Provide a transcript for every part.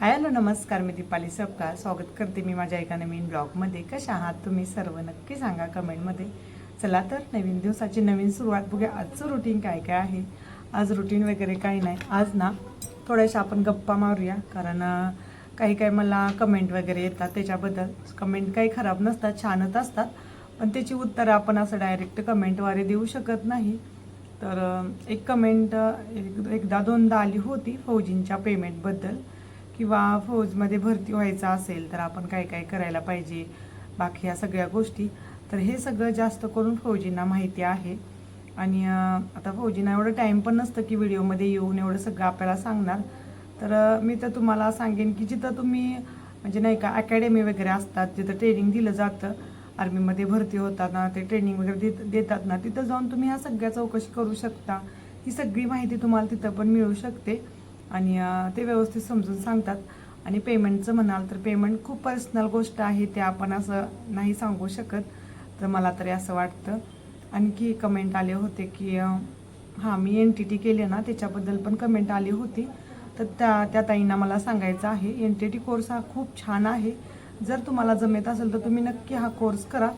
Hi hello नमस्कार मी दीपाली सबका स्वागत करते मी माझ्या एका नवीन ब्लॉगमध्ये. कशा आहात तुम्ही सर्व? नक्की सांगा कमेंटमध्ये. चला तर नवीन दिवसाची नवीन सुरुवात बघूया. आजचं रुटीन काय काय आहे? आज रुटीन वगैरे काही नाही. आज ना थोड्याशा आपण गप्पा मारूया. कारण काही काही मला कमेंट वगैरे येतात त्याच्याबद्दल. कमेंट काही खराब नसतात छानच असतात. पण त्याची उत्तरं आपण असं डायरेक्ट कमेंटद्वारे देऊ शकत नाही. तर एक कमेंट एक एकदा दोनदा आली होती फौजींच्या पेमेंटबद्दल किंवा फौजमध्ये भरती व्हायचं असेल तर आपण काय काय करायला पाहिजे बाकी ह्या सगळ्या गोष्टी. तर हे सगळं जास्त करून फौजींना माहिती आहे. आणि आता फौजींना एवढं टाईम पण नसतं की व्हिडिओमध्ये येऊन एवढं सगळं आपल्याला सांगणार. तर मी तर तुम्हाला सांगेन की जिथं तुम्ही म्हणजे नाही का अकॅडमी वगैरे असतात जिथं ट्रेनिंग दिलं जातं आर्मीमध्ये भरती होतात ना ते ट्रेनिंग वगैरे देत देतात ना तिथं जाऊन तुम्ही ह्या सगळ्या चौकशी करू शकता. ही सगळी माहिती तुम्हाला तिथं पण मिळू शकते. आणि ते व्यवस्थित समजून सांगतात. आणि पेमेंटचं म्हणाल तर पेमेंट खूप पर्सनल गोष्ट आहे ते आपण असं नाही सांगू शकत. तर मला तरी असं वाटतं. आणखी कमेंट आले होते की हां मी एन टी टी केले ना त्याच्याबद्दल पण कमेंट आली होती. तर त्या त्या ताईंना मला सांगायचं आहे एन टी टी कोर्स हा खूप छान आहे. जर तुम्हाला जमेत असेल तर तुम्ही नक्की हा कोर्स करा.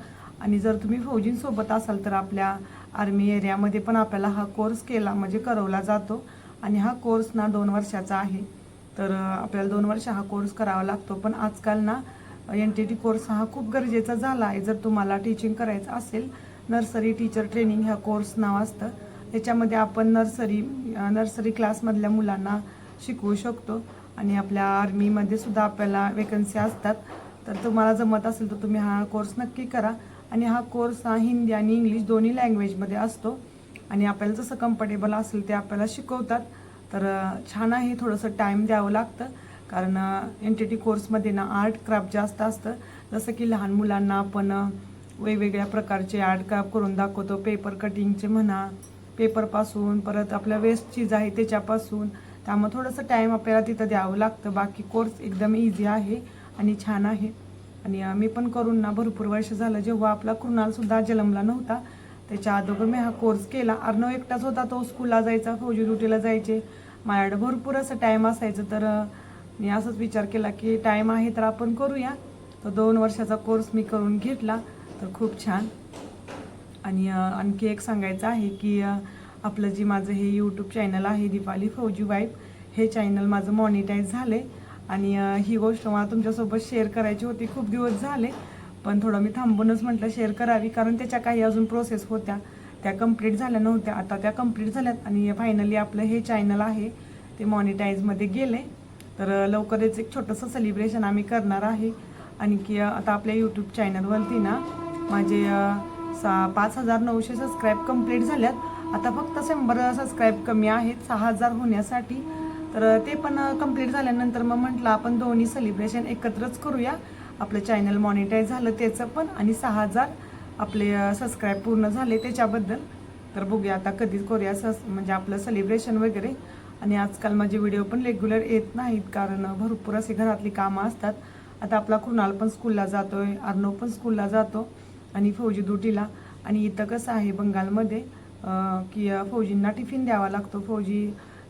आणि जर तुम्ही फौजींसोबत असाल तर आपल्या आर्मी एरियामध्ये पण आपल्याला हा कोर्स केला म्हणजे करवला जातो. आणि हा कोर्स ना दोन वर्षाचा आहे. तर आपल्याला दोन वर्ष हा कोर्स करावा लागतो. पण आजकाल ना एन टी टी कोर्स हा खूप गरजेचा झाला आहे. जर तुम्हाला टीचिंग करायचं असेल नर्सरी टीचर ट्रेनिंग ह्या कोर्स नाव असतं. त्याच्यामध्ये आपण नर्सरी नर्सरी क्लासमधल्या मुलांना शिकवू शकतो. आणि आपल्या आर्मीमध्ये सुद्धा आपल्याला वेकन्सी असतात. तर तुम्हाला जमत असेल तर तुम्ही हा कोर्स नक्की करा. आणि हा कोर्स हा हिंदी आणि इंग्लिश दोन्ही लँग्वेजमध्ये असतो. आणि आपल्याला जसं कम्फर्टेबल असेल ते आपल्याला शिकवतात. तर छान आहे थोडंसं टाईम द्यावं लागतं. कारण एन टी टी कोर्समध्ये ना आर्ट क्राफ्ट जास्त असतं. जसं की लहान मुलांना आपण वेगवेगळ्या प्रकारचे आर्ट क्राफ्ट करून दाखवतो. पेपर कटिंगचे म्हणा पेपरपासून परत आपल्या वेस्ट चीज आहे त्याच्यापासून. त्यामुळे थोडंसं टाईम आपल्याला तिथं द्यावं लागतं. बाकी कोर्स एकदम इझी आहे आणि छान आहे. आणि मी पण करून ना भरपूर वर्ष झालं. जेव्हा आपला कृणालसुद्धा जन्मला नव्हता त्याच्या अगोदर मी हा कोर्स केला. अर्णव एकटाच होता तो स्कूलला जायचा फौजी ड्युटीला जायचे. माझ्याकडे भरपूर असं टाईम असायचं तर मी असंच विचार केला की टाईम आहे तर आपण करूया. तर दोन वर्षाचा कोर्स मी करून घेतला तर खूप छान. आणि आणखी एक सांगायचं आहे की आपलं जे माझं हे यूट्यूब चॅनल आहे दीपाली फौजी वाईफ हे चॅनल माझं मॉनिटाईज झाले आणि ही गोष्ट मला तुमच्यासोबत शेअर करायची होती खूप दिवस झाले. पण थोडं मी थांबूनच म्हटलं शेअर करावी कारण त्याच्या काही अजून प्रोसेस होत्या. त्या कंप्लीट झाल्या नव्हत्या. आता त्या कंप्लीट झाल्यात आणि फायनली आपलं हे चॅनल आहे ते मॉनिटाईजमध्ये गेले तर लवकरच एक छोटंसं सेलिब्रेशन आम्ही करणार आहे. आणखी आता आपल्या यूट्यूब चॅनलवरती ना माझे सा पाच हजार नऊशे सबस्क्राईब कंप्लीट झाल्यात. आता फक्त शंभर सबस्क्राईब कमी आहेत सहा हजार होण्यासाठी. तर ते पण कंप्लीट झाल्यानंतर मग म्हटलं आपण दोन्ही सेलिब्रेशन एकत्रच करूया. आपलं चॅनल मॉनिटाईज झालं त्याचं पण आणि सहा हजार आपले सबस्क्राईब पूर्ण झाले त्याच्याबद्दल. तर बघूया आता कधीच करूया सस म्हणजे आपलं सेलिब्रेशन वगैरे. आणि आजकाल माझे व्हिडिओ पण रेग्युलर येत नाहीत कारण भरपूर असे घरातली कामं असतात. आता आपला कुणाल पण स्कूलला जातो आहे अर्णव पण स्कूलला जातो आणि फौजी ड्युटीला आणि इथं कसं आहे बंगालमध्ये की फौजींना टिफिन द्यावा लागतो. फौजी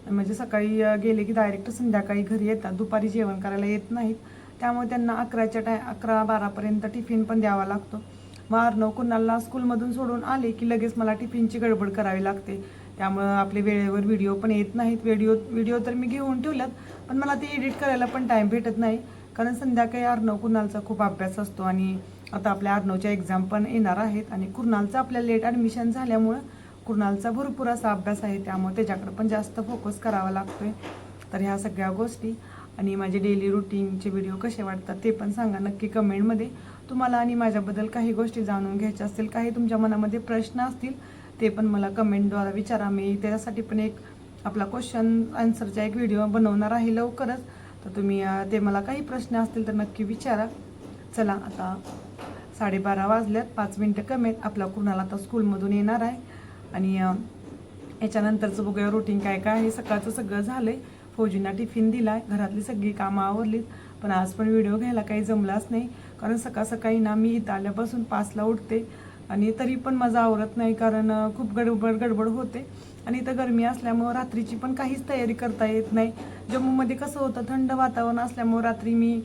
म्हणजे सकाळी गेले की डायरेक्ट संध्याकाळी घरी येतात. दुपारी जेवण करायला येत नाहीत. त्यामुळे त्यांना अकराच्या टाय अकरा बारापर्यंत टिफिन पण द्यावा लागतो. मग अर्णव कुणाला स्कूलमधून सोडून आले की लगेच मला टिफिनची गडबड करावी लागते. त्यामुळं आपले वेळेवर व्हिडिओ पण येत नाहीत. व्हिडिओ व्हिडिओ तर मी घेऊन ठेवल्यात पण मला ते एडिट करायला पण टाईम भेटत नाही. कारण संध्याकाळी अर्णव कुणालचा खूप अभ्यास असतो आणि आता आपल्या अर्णवच्या एक्झाम पण येणार आहेत आणि कुणालचं आपल्या लेट ॲडमिशन झाल्यामुळं कुणालचा भरपूर असा अभ्यास आहे. त्यामुळे त्याच्याकडे पण जास्त फोकस करावा लागतो आहे तर ह्या सगळ्या गोष्टी आणि माझे डेली रुटीनचे व्हिडिओ कसे वाटतात ते पण सांगा नक्की कमेंटमध्ये तुम्हाला आणि माझ्याबद्दल काही गोष्टी जाणून घ्यायच्या असतील काही तुमच्या मनामध्ये प्रश्न असतील ते पण मला कमेंटद्वारा विचारा. मी त्याच्यासाठी पण एक आपला क्वेश्चन आन्सरचा एक व्हिडिओ बनवणार आहे लवकरच. तर तुम्ही ते मला काही प्रश्न असतील तर नक्की विचारा. चला आता साडेबारा वाजल्यात पाच मिनटं कमी आहेत. आपला कुणाला आता स्कूलमधून येणार आहे. आणि याच्यानंतरचं बघूया रुटीन काय काय आहे. सकाळचं सगळं झालं आहे फौजींना टिफिन आहे घरातली सगळी कामं आवरलीत. पण आज पण व्हिडिओ घ्यायला काही जमलाच नाही. कारण सकाळ सकाळी ना मी इथं आल्यापासून पाचला उठते. आणि तरी पण माझं आवरत नाही कारण खूप गडबड गडबड होते. आणि इथं गरमी असल्यामुळं रात्रीची पण काहीच तयारी करता येत नाही. जम्मूमध्ये कसं होतं थंड वातावरण असल्यामुळं रात्री मी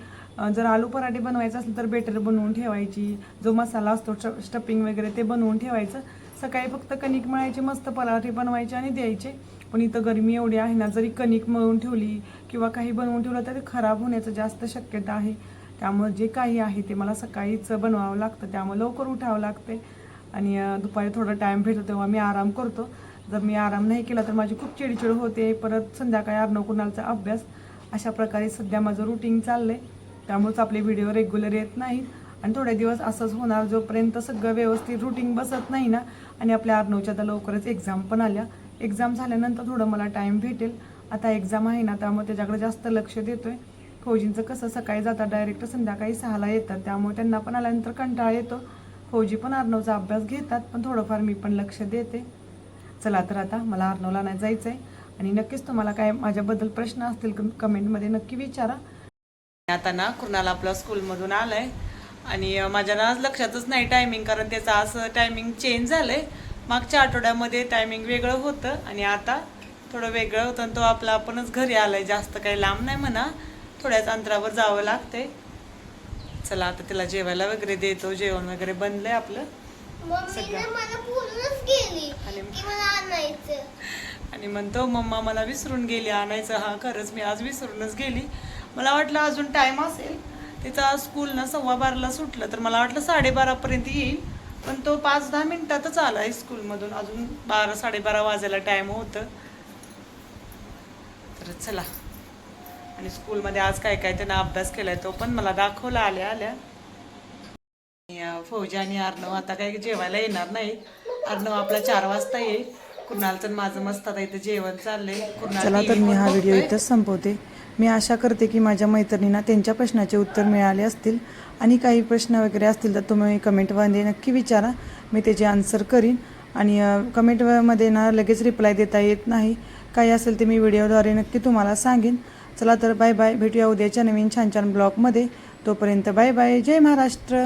जर आलू पराठे बनवायचं असेल तर बेटर बनवून ठेवायची. जो मसाला असतो स्टफिंग वगैरे ते बनवून ठेवायचं. सकाळी फक्त कणिक मळायचे मस्त पराठे बनवायचे आणि द्यायचे. पण इथं गरमी एवढी आहे ना जरी कणिक मळून ठेवली किंवा काही बनवून ठेवलं तर ते खराब होण्याचं जास्त शक्यता आहे. त्यामुळे जे काही आहे ते मला सकाळीच बनवावं लागतं त्यामुळे लवकर उठावं लागते आणि दुपारी थोडा टाईम भेटतो तेव्हा मी आराम करतो. जर मी आराम नाही केला तर माझी खूप चिडचिड होते परत संध्याकाळी अर्णव कुणालचा अभ्यास. अशा प्रकारे सध्या माझं रुटीन आहे त्यामुळेच आपले व्हिडिओ रेग्युलर येत नाहीत. आणि थोडे दिवस असंच होणार जोपर्यंत सगळं व्यवस्थित रुटीन बसत नाही ना आणि आपल्या अर्णवच्या आता लवकरच एक्झाम पण आल्या. एक्झाम झाल्यानंतर थोडं मला टाईम भेटेल. आता एक्झाम आहे ना त्यामुळे त्याच्याकडे जास्त लक्ष देतो आहे फौजींचं कसं सकाळी जातात डायरेक्ट संध्याकाळी सहाला येतात. त्यामुळे त्यांना पण आल्यानंतर कंटाळा येतो. फौजी पण अर्णवचा अभ्यास घेतात पण थोडंफार मी पण लक्ष देते. चला तर आता मला अर्णवला नाही जायचं आहे आणि नक्कीच तुम्हाला काय माझ्याबद्दल प्रश्न असतील कमेंटमध्ये नक्की विचारा. आता ना कुणाला आपला स्कूलमधून आलं आहे आणि माझ्या ना आज लक्षातच नाही टायमिंग कारण त्याचं असं टायमिंग चेंज झालं आहे मागच्या आठवड्यामध्ये टायमिंग वेगळं होतं आणि आता थोडं वेगळं होतं आणि तो आपला आपणच घरी आलाय. जास्त काही लांब नाही म्हणा. थोड्याच अंतरावर जावं लागतंय. चला आता त्याला जेवायला वगैरे देतो. जेवण वगैरे बनलंय आपलं. गेली आणि- म्हणतो मम्मा मला विसरून गेली. आणायचं हा खरंच मी आज विसरूनच गेली. मला वाटलं अजून टाइम असेल. तिचा स्कूल ना सव्वा बाराला सुटलं तर मला वाटलं साडेबारापर्यंत येईल. पण तो पाच दहा मिनिटातच आला आहे स्कूलमधून. अजून बारा साडेबारा वाजायला टाइम होतं. तर चला. आणि स्कूलमध्ये आज काय काय त्यानं अभ्यास केलाय तो पण मला दाखवला आल्या आल्या. फौजी आणि अर्णव आता काही जेवायला येणार नाही. अर्णव आपला चार वाजता येईल. कुणालचं आणि माझं मस्त आता इथं जेवण चाललंय. कुणाल चला तर मी हा व्हिडिओ. इथंच संपवते. मी आशा करते की माझ्या मैत्रिणींना त्यांच्या प्रश्नाचे उत्तर मिळाले असतील. आणि काही प्रश्न वगैरे असतील तर तुम्ही कमेंटमध्ये नक्की विचारा. मी त्याचे आन्सर करीन. आणि कमेंटमध्ये ना लगेच रिप्लाय देता येत नाही. काही असेल ते मी व्हिडिओद्वारे नक्की तुम्हाला सांगेन. चला तर बाय बाय भेटूया उद्याच्या नवीन छान छान ब्लॉगमध्ये तोपर्यंत बाय बाय जय महाराष्ट्र.